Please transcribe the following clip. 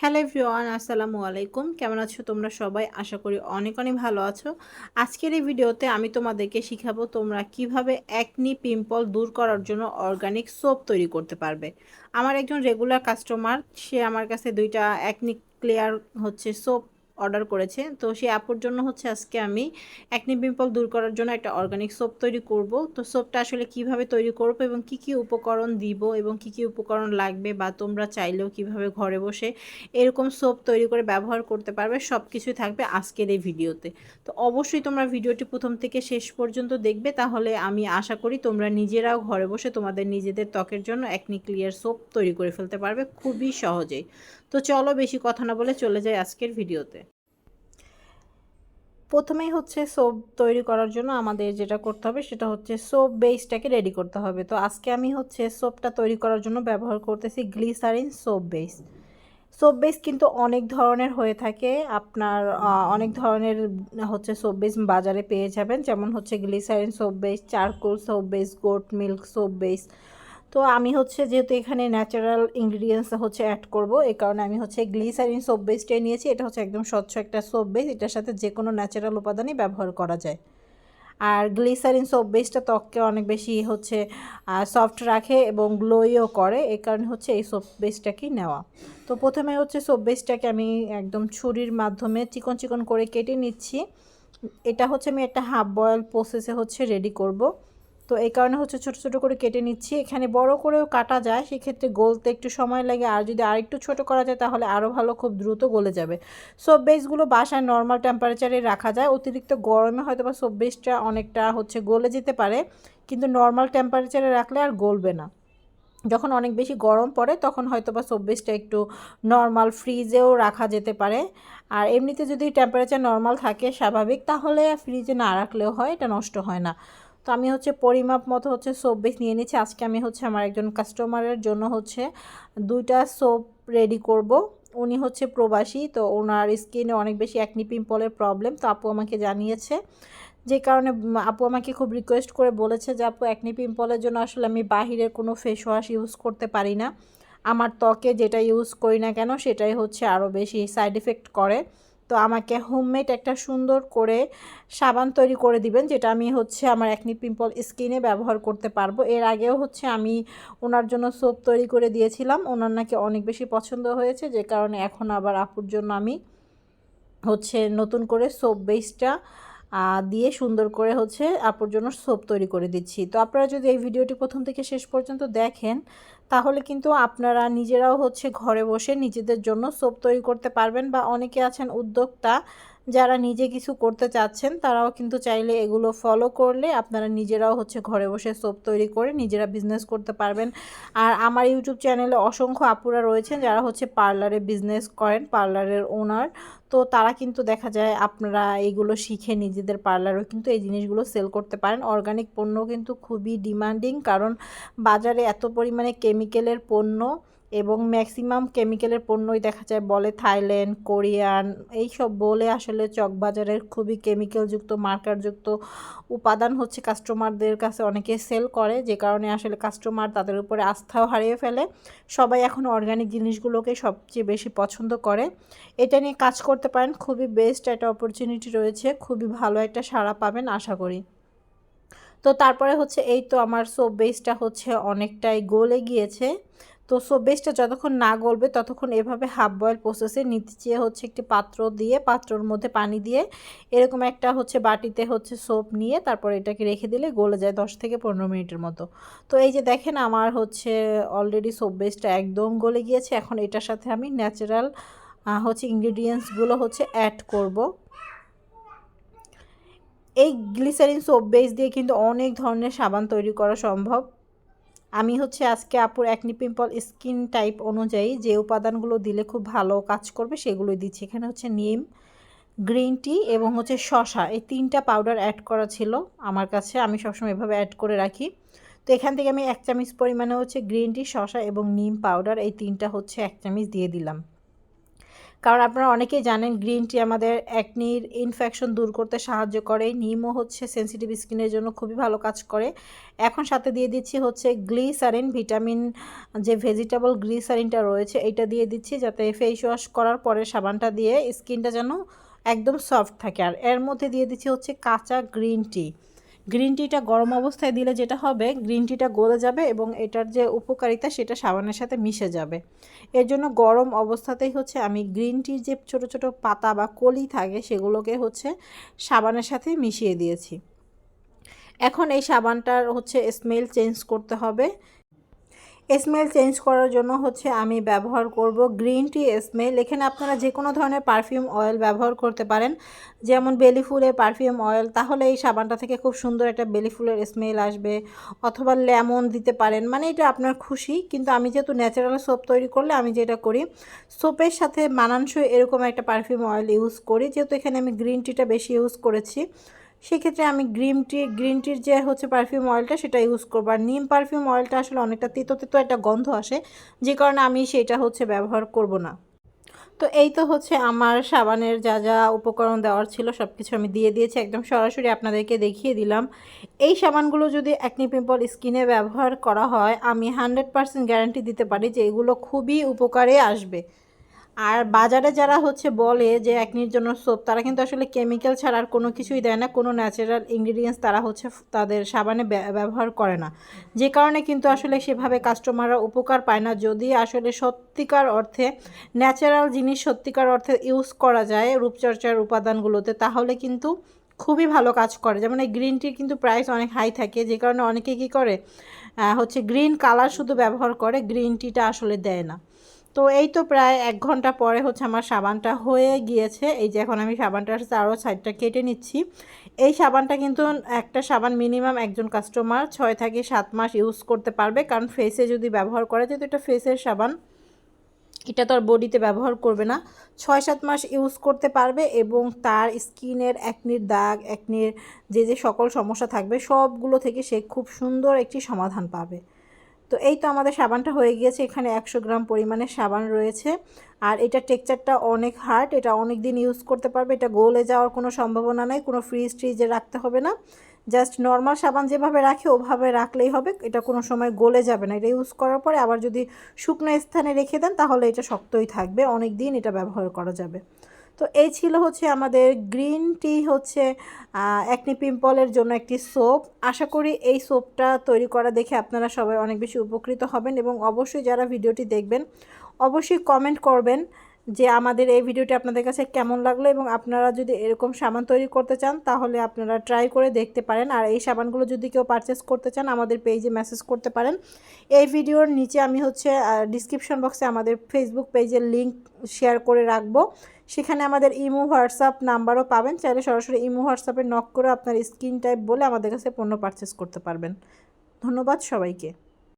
Hello everyone, আসসালামু আলাইকুম। কেমন আছো তোমরা সবাই? আশা করি অনেক অনেক ভালো আছো। আজকের এই ভিডিওতে আমি তোমাদেরকে শিখাবো তোমরা কীভাবে একনি পিম্পল দূর করার জন্য অর্গানিক সোপ তৈরি করতে পারবে। আমার একজন রেগুলার কাস্টমার সে আমার কাছে দুইটা একনি ক্লিয়ার হচ্ছে সোপ অর্ডার করেছে। তো সেই আপুর জন্য হচ্ছে আজকে আমি একনি পিম্পল দূর করার জন্য একটা অর্গানিক সোপ তৈরি করব। তো সোপটা আসলে কীভাবে তৈরি করব এবং কি কি উপকরণ দিব এবং কি কি উপকরণ লাগবে বা তোমরা চাইলেও কীভাবে ঘরে বসে এরকম সোপ তৈরি করে ব্যবহার করতে পারবে সব কিছুই থাকবে আজকের এই ভিডিওতে। তো অবশ্যই তোমরা ভিডিওটি প্রথম থেকে শেষ পর্যন্ত দেখবে তাহলে আমি আশা করি তোমরা নিজেরাও ঘরে বসে তোমাদের নিজেদের ত্বকের জন্য একনি ক্লিয়ার সোপ তৈরি করে ফেলতে পারবে খুবই সহজেই। তো চলো বেশি কথা না বলে চলে যাই আজকের ভিডিওতে। প্রথমেই হচ্ছে সোপ তৈরি করার জন্য আমাদের যেটা করতে হবে সেটা হচ্ছে সোপ বেসটাকে রেডি করতে হবে। তো আজকে আমি হচ্ছে সোপটা তৈরি করার জন্য ব্যবহার করতেছি glycerine soap base. Soap base কিন্তু অনেক ধরনের হয়ে থাকে। আপনার অনেক ধরনের হচ্ছে সোপ বেস বাজারে পেয়ে যাবেন। যেমন হচ্ছে glycerine soap base, charcoal soap base, goat milk soap base তো আমি হচ্ছে যেহেতু এখানে ন্যাচারাল ইনগ্রিডিয়েন্টস হচ্ছে অ্যাড করব এই কারণে আমি হচ্ছে গ্লিসারিন সোপ বেসটাই নিয়েছি। এটা হচ্ছে একদম স্বচ্ছ একটা সোপ বেস এটার সাথে যে কোনো ন্যাচারাল উপাদানই ব্যবহার করা যায়। আর গ্লিসারিন সোপ বেসটা ত্বককে অনেক বেশি হচ্ছে সফট রাখে এবং গ্লোইও করে এই কারণে হচ্ছে এই সোপ বেসটাকেই নেওয়া। তো প্রথমে হচ্ছে সোপ বেসটাকে আমি একদম ছুরির মাধ্যমে চিকন চিকন করে কেটে নিচ্ছি। এটা হচ্ছে আমি একটা হাফ বয়েল প্রসেসে হচ্ছে রেডি করব। তো এই কারণে হচ্ছে ছোট ছোট করে কেটে নিচ্ছি। এখানে বড় করেও কাটা যায়, সেক্ষেত্রে গলতে একটু সময় লাগে। আর যদি আরেকটু ছোট করা যায়, তাহলে আরও ভালো, খুব দ্রুত গলে যাবে। সোপ বেসগুলো বাসায় নর্মাল টেম্পারেচারে রাখা যায়। অতিরিক্ত গরমে হয়তো বা সোপ বেসটা অনেকটা হচ্ছে গলে যেতে পারে। কিন্তু নর্মাল টেম্পারেচারে রাখলে আর গলবে না। যখন অনেক বেশি গরম পড়ে, তখন হয়তো বা সোপ বেসটা একটু নর্মাল ফ্রিজেও রাখা যেতে পারে। আর এমনিতে যদি টেম্পারেচার নর্মাল থাকে, স্বাভাবিক, তাহলে ফ্রিজে না রাখলেও হয়, এটা নষ্ট হয় না। তো আমি হচ্ছে পরিমাপ মতো হচ্ছে সোপ বেস নিয়ে নিচ্ছি আজকে আমি হচ্ছে আমার একজন কাস্টমারের জন্য হচ্ছে দুইটা সোপ রেডি করব। উনি হচ্ছে প্রবাসী, তো ওনার স্কিনে অনেক বেশি একনি পিম্পলের প্রবলেম তো আপু আমাকে জানিয়েছে যে কারণে আপু আমাকে খুব রিকোয়েস্ট করে বলেছে যে, আপু একনি পিম্পলের জন্য আসলে আমি বাহিরের কোনো ফেস ওয়াশ ইউজ করতে পারি না। আমার ত্বকে যেটা ইউজ করি না কেন, সেটাই হচ্ছে আরও বেশি সাইড এফেক্ট করে। তো আমাকে হোমমেড একটা সুন্দর করে সাবান তৈরি করে দিবেন, যেটা আমি হচ্ছে আমার একনি পিম্পল স্কিনে ব্যবহার করতে পারব। এর আগেও হচ্ছে আমি ওনার জন্য সোপ তৈরি করে দিয়েছিলাম, ওনার নাকি অনেক বেশি পছন্দ হয়েছে, যে কারণে এখন আবার আপুর জন্য আমি হচ্ছে নতুন করে সোপ বেসটা দিয়ে সুন্দর করে হচ্ছে আপুর জন্য সোপ তৈরি করে দিচ্ছি। তো আপনারা যদি এই ভিডিওটি প্রথম থেকে শেষ পর্যন্ত দেখেন, তাহলে কিন্তু আপনারা নিজেরাও হচ্ছে ঘরে বসে নিজেদের জন্য সোপ তৈরি করতে পারবেন বা অনেকে আছেন উদ্যোক্তা, যারা নিজে কিছু করতে চাচ্ছেন, তারাও কিন্তু চাইলে এগুলো ফলো করলে আপনারা নিজেরাও হচ্ছে ঘরে বসে সোপ তৈরি করে নিজেরা বিজনেস করতে পারবেন। আর আমার ইউটিউব চ্যানেলে অসংখ্য আপুরা রয়েছেন যারা হচ্ছে পার্লারে বিজনেস করেন পার্লারের ওনার তো তারা কিন্তু দেখা যায় আপনারা এগুলো শিখে নিজেদের পার্লারও কিন্তু এই জিনিসগুলো সেল করতে পারেন। অর্গানিক পণ্য কিন্তু খুবই ডিমান্ডিং কারণ বাজারে এত পরিমাণে কেমিক্যালের পণ্য এবং ম্যাক্সিমাম কেমিক্যালের পণ্যই দেখা যায়, বলে থাইল্যান্ড, কোরিয়ান, এইসব বলে আসলে চকবাজারের খুবই কেমিক্যালযুক্ত, মার্কারযুক্ত উপাদান হচ্ছে কাস্টমারদের কাছে অনেকে সেল করে, যে কারণে আসলে কাস্টমার তাদের উপরে আস্থাও হারিয়ে ফেলে। সবাই এখন অর্গানিক জিনিসগুলোকে সবচেয়ে বেশি পছন্দ করে। এটা নিয়ে কাজ করতে পারেন, খুবই বেস্ট একটা অপরচুনিটি রয়েছে, খুবই ভালো একটা সাড়া পাবেন, আশা করি। তো তারপরে হচ্ছে, এই তো আমার সোপ বেসটা হচ্ছে অনেকটাই গলে গিয়েছে। তো সো যতক্ষণ না গলবে, ততক্ষণ এভাবে হাফ বয়েল প্রসেসে নিচে হচ্ছে একটি পাত্র দিয়ে, পাত্রর মধ্যে পানি দিয়ে এরকম একটা হচ্ছে বাটিতে হচ্ছে সোপ নিয়ে তারপর এটাকে রেখে দিলে গলে যায় দশ থেকে পনেরো মিনিটের মতো। তো এই যে দেখেন আমার হচ্ছে অলরেডি সোপ একদম গলে গিয়েছে, এখন এটার সাথে আমি ন্যাচারাল হচ্ছে ইনগ্রিডিয়েন্টসগুলো হচ্ছে অ্যাড করব। এই গ্লিসারিন সোপ বেস দিয়ে কিন্তু অনেক ধরনের সাবান তৈরি করা সম্ভব। আমি হচ্ছে আজকে আপুর অ্যাকনি পিম্পল স্কিন টাইপ অনুযায়ী যে উপাদানগুলো দিলে খুব ভালো কাজ করবে সেগুলোই দিচ্ছি। এখানে হচ্ছে নিম গ্রিন টি এবং হচ্ছে শশা এই তিনটা পাউডার অ্যাড করা ছিল আমার কাছে। আমি সবসময় এভাবে অ্যাড করে রাখি। তো এখান থেকে আমি এক চামচ পরিমাণে হচ্ছে গ্রিন টি শশা এবং নিম পাউডার এই তিনটা হচ্ছে এক চামচ দিয়ে দিলাম। কারণ আপনারা অনেকেই জানেন গ্রিন টি আমাদের অ্যাকনির ইনফেকশন দূর করতে সাহায্য করে। নিমও হচ্ছে সেন্সিটিভ স্কিনের জন্য খুবই ভালো কাজ করে। এখন সাথে দিয়ে দিচ্ছি হচ্ছে গ্লিসারিন ভিটামিন যে ভেজিটেবল গ্লিসারিনটা রয়েছে এটা দিয়ে দিচ্ছি যাতে ফেস ওয়াশ করার পরে সাবানটা দিয়ে স্কিনটা যেন একদম সফট থাকে। আর এর মধ্যে দিয়ে দিচ্ছি হচ্ছে কাঁচা গ্রিন টি গ্রিন টিটা গরম অবস্থায় দিলে যেটা হবে গ্রিন টিটা গলে যাবে এবং এটার যে উপকারিতা সেটা সাবানের সাথে মিশে যাবে। এর জন্য গরম অবস্থাতেই হচ্ছে আমি গ্রিন টির যে ছোট ছোট পাতা বা কলি থাকে সেগুলোকে হচ্ছে সাবানের সাথে মিশিয়ে দিয়েছি। এখন এই সাবানটার হচ্ছে স্মেল চেঞ্জ করতে হবে। স্মেল চেঞ্জ করার জন্য হচ্ছে আমি ব্যবহার করব গ্রিন টি স্মেল এখানে আপনারা যে কোনো ধরনের পারফিউম অয়েল ব্যবহার করতে পারেন। যেমন বেলি ফুলের পারফিউম অয়েল তাহলে এই সাবানটা থেকে খুব সুন্দর একটা বেলি ফুলের স্মেল আসবে। অথবা লেমন দিতে পারেন মানে এটা আপনার খুশি। কিন্তু আমি যেহেতু ন্যাচারাল সোপ তৈরি করলে আমি যেটা করি সোপের সাথে মানানসই এরকম একটা পারফিউম অয়েল ইউজ করি। যেহেতু এখানে আমি গ্রিন টিটা বেশি ইউজ করেছি। সেক্ষেত্রে আমি গ্রিন টি, গ্রিন টির যে হচ্ছে পারফিউম অয়েলটা সেটা ইউজ করব। আর নিম পারফিউম অয়েলটা আসলে অনেকটা তিতো তিতো একটা গন্ধ আসে, যে কারণে আমি সেটা হচ্ছে ব্যবহার করব না। তো এই তো হচ্ছে আমার সাবানের যা যা উপকরণ দেওয়ার ছিল সব কিছু আমি দিয়ে দিয়েছি। একদম সরাসরি আপনাদেরকে দেখিয়ে দিলাম। এই সাবানগুলো যদি একনি পিম্পল স্কিনে ব্যবহার করা হয়, আমি হান্ড্রেড পারসেন্ট গ্যারান্টি দিতে পারি যে এগুলো খুবই উপকারে আসবে। আর বাজারে যারা হচ্ছে বলে যে একনির জন্য সোপ তারা কিন্তু আসলে কেমিক্যাল ছাড়া আর কোনো কিছুই দেয় না, কোনো ন্যাচারাল ইনগ্রিডিয়েন্টস তারা হচ্ছে তাদের সাবানে ব্যবহার করে না। যে কারণে কিন্তু আসলে সেভাবে কাস্টমাররা উপকার পায় না। যদি আসলে সত্যিকার অর্থে ন্যাচারাল জিনিস সত্যিকার অর্থে ইউজ করা যায় রূপচর্চার উপাদানগুলোতে, তাহলে কিন্তু খুবই ভালো কাজ করে। যেমন এই গ্রিন টির কিন্তু প্রাইস অনেক হাই থাকে, যে কারণে অনেকে কী করে হচ্ছে গ্রিন কালার শুধু ব্যবহার করে গ্রিন টিটা আসলে দেয় না। তো এই তো প্রায় এক ঘণ্টা পরে হচ্ছে আমার সাবানটা হয়ে গিয়েছে। এই যে এখন আমি সাবানটা সাবানটার আরও সাইডটা কেটে নিচ্ছি। এই সাবানটা কিন্তু একটা সাবান মিনিমাম একজন কাস্টমার ছয় থেকে সাত মাস ইউজ করতে পারবে। কারণ ফেসে যদি ব্যবহার করে, যেহেতু এটা ফেসের সাবান, এটা তো আর বডিতে ব্যবহার করবে না। ছয় সাত মাস ইউজ করতে পারবে এবং তার স্কিনের একনির দাগ একনির যে যে সকল সমস্যা থাকবে, সবগুলো থেকে সে খুব সুন্দর একটি সমাধান পাবে। তো এই তো আমাদের সাবানটা হয়ে গিয়েছে, এখানে একশো গ্রাম পরিমাণে সাবান রয়েছে। আর এটা টেক্সচারটা অনেক হার্ড, এটা অনেক দিন ইউজ করতে পারবে, এটা গলে যাওয়ার কোনো সম্ভাবনা নেই, কোনো ফ্রিজ ট্রিজে রাখতে হবে না। জাস্ট নর্মাল সাবান যেভাবে রাখে, ওভাবে রাখলেই হবে, এটা কোনো সময় গলে যাবে না। এটা ইউজ করার পরে আবার যদি শুকনো স্থানে রেখে দেন, তাহলে এটা শক্তই থাকবে অনেক দিন এটা ব্যবহার করা যাবে। তো এই ছিল হচ্ছে আমাদের গ্রিন টি হচ্ছে একনি পিম্পলের জন্য একটি সোপ। আশা করি এই সোপটা তৈরি করা দেখে আপনারা সবাই অনেক বেশি উপকৃত হবেন এবং অবশ্যই যারা ভিডিওটি দেখবেন, অবশ্যই কমেন্ট করবেন। যে আমাদের এই ভিডিওটি আপনাদের কাছে কেমন লাগল এবং আপনারা যদি এরকম সাবান তৈরি করতে চান, তাহলে আপনারা ট্রাই করে দেখতে পারেন। আর এই সাবানগুলো যদি কেউ পারচেস করতে চান, আমাদের পেজে মেসেজ করতে পারেন। এই ভিডিওর নিচে আমি হচ্ছে ডিসক্রিপশন বক্সে আমাদের ফেসবুক পেজের লিঙ্ক শেয়ার করে রাখব। সেখানে আমাদের ইমো, হোয়াটসঅ্যাপ নাম্বারও পাবেন। চাইলে সরাসরি ইমো, হোয়াটসঅ্যাপে নক করে আপনার স্ক্রিন টাইপ বলে আমাদের কাছে পণ্য পারচেস করতে পারবেন। ধন্যবাদ সবাইকে।